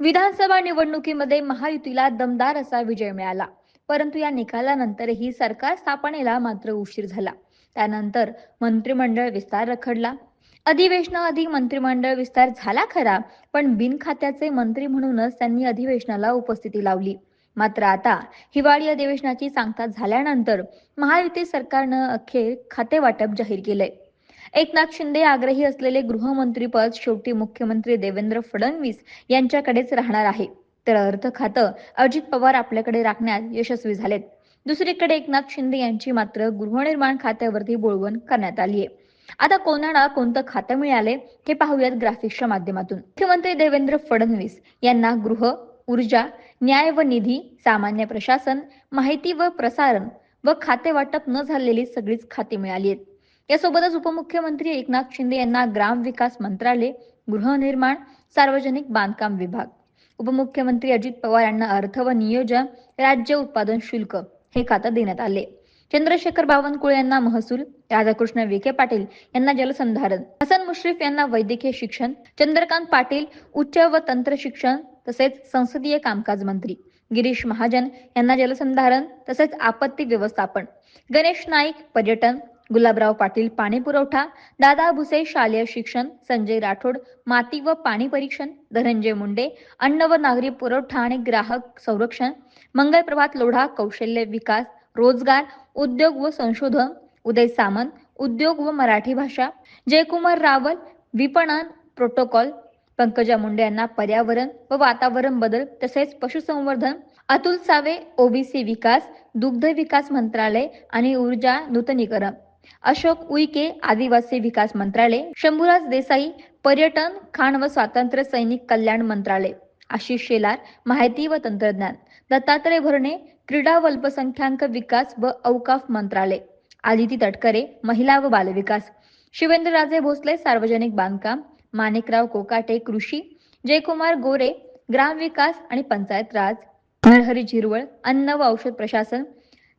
विधानसभा निवडणुकीमध्ये महायुतीला दमदार असा विजय मिळाला. परंतु या निकालानंतरही सरकार स्थापनेला मात्र उशीर झाला. त्यानंतर मंत्रिमंडळ विस्तार रखडला. अधिवेशनाआधी मंत्रिमंडळ विस्तार झाला खरा पण बिनखात्याचे मंत्री म्हणूनच त्यांनी अधिवेशनाला उपस्थिती लावली. मात्र आता हिवाळी अधिवेशनाची सांगता झाल्यानंतर महायुती सरकारनं अखेर खाते वाटप जाहीर केलंय. एकनाथ शिंदे आग्रही असलेले गृहमंत्रीपद शेवटी मुख्यमंत्री देवेंद्र फडणवीस यांच्याकडेच राहणार आहे. तर अर्थ खातं अजित पवार आपल्याकडे राखण्यात यशस्वी झालेत. दुसरीकडे एकनाथ शिंदे यांची मात्र गृहनिर्माण खात्यावरती बोळवण करण्यात आली आहे. आता कोणाला कोणतं खातं मिळाले हे पाहूयात ग्राफिक्सच्या माध्यमातून. मुख्यमंत्री देवेंद्र फडणवीस यांना गृह ऊर्जा न्याय व निधी सामान्य प्रशासन माहिती व प्रसारण व खाते वाटप न झालेली सगळीच खाती मिळाली आहेत. यासोबतच उपमुख्यमंत्री एकनाथ शिंदे यांना ग्राम विकास मंत्रालय गृहनिर्माण सार्वजनिक बांधकाम विभाग उपमुख्यमंत्री अजित पवार यांना अर्थ व नियोजन राज्य उत्पादन शुल्क हे खातं देण्यात आले. चंद्रशेखर बावनकुळे यांना महसूल राधाकृष्ण विखे पाटील यांना जलसंधारण हसन मुश्रीफ यांना वैद्यकीय शिक्षण चंद्रकांत पाटील उच्च व तंत्र शिक्षण तसेच संसदीय कामकाज मंत्री गिरीश महाजन यांना जलसंधारण तसेच आपत्ती व्यवस्थापन गणेश नाईक पर्यटन गुलाबराव पाटील पाणी पुरवठा दादा भुसे शालेय शिक्षण संजय राठोड माती व पाणी परीक्षण धनंजय मुंडे अन्न व नागरी पुरवठा आणि ग्राहक संरक्षण मंगल प्रभात लोढा कौशल्य विकास रोजगार उद्योग व संशोधन उदय सामंत उद्योग व मराठी भाषा जयकुमार रावल विपणन प्रोटोकॉल पंकजा मुंडे यांना पर्यावरण व वातावरण बदल तसेच पशुसंवर्धन अतुल सावे ओबीसी विकास दुग्ध विकास मंत्रालय आणि ऊर्जा नूतनीकरण. अशोक उईके आदिवासी विकास मंत्रालय शंभूराज देसाई पर्यटन खाण व स्वातंत्र्य सैनिक कल्याण मंत्रालय आशिष शेलार माहिती व तंत्रज्ञान दत्तात्रय भरणे क्रीडा व अल्पसंख्याक विकास व औकाफ मंत्रालय आदिती तटकरे महिला व बालविकास शिवेंद्रराजे भोसले सार्वजनिक बांधकाम माणिकराव कोकाटे कृषी जयकुमार गोरे ग्रामविकास आणि पंचायत राज नरहरी झिरवळ अन्न व औषध प्रशासन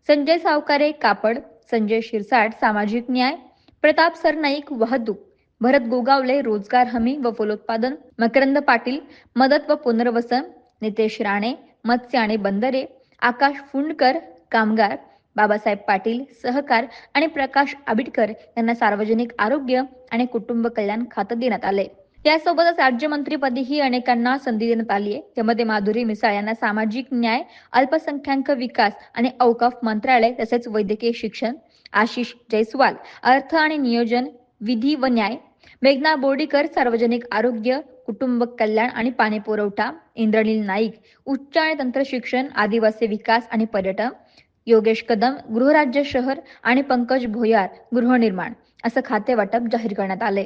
संजय सावकारे कापड संजय शिरसाट सामाजिक न्याय प्रताप सरनाईक वाहतूक भरत गोगावले रोजगार हमी व फलोत्पादन मकरंद पाटील मदत व पुनर्वसन नितेश राणे मत्स्य आणि बंदरे आकाश फुंडकर कामगार बाबासाहेब पाटील सहकार आणि प्रकाश आबिटकर यांना सार्वजनिक आरोग्य आणि कुटुंब कल्याण खातं देण्यात आले त्यासोबतच राज्यमंत्रीपदीही अनेकांना संधी देण्यात आली आहे. त्यामध्ये माधुरी मिसाळ यांना सामाजिक न्याय अल्पसंख्याक विकास आणि औकाफ मंत्रालय तसेच वैद्यकीय शिक्षण आशिष जयस्वाल अर्थ आणि नियोजन विधी व न्याय मेघना बोर्डीकर सार्वजनिक आरोग्य कुटुंब कल्याण आणि पाणी पुरवठा इंद्रनील नाईक उच्च आणि तंत्र शिक्षण आदिवासी विकास आणि पर्यटन योगेश कदम गृहराज्य शहर आणि पंकज भोयार गृहनिर्माण असं खाते वाटप जाहीर करण्यात आले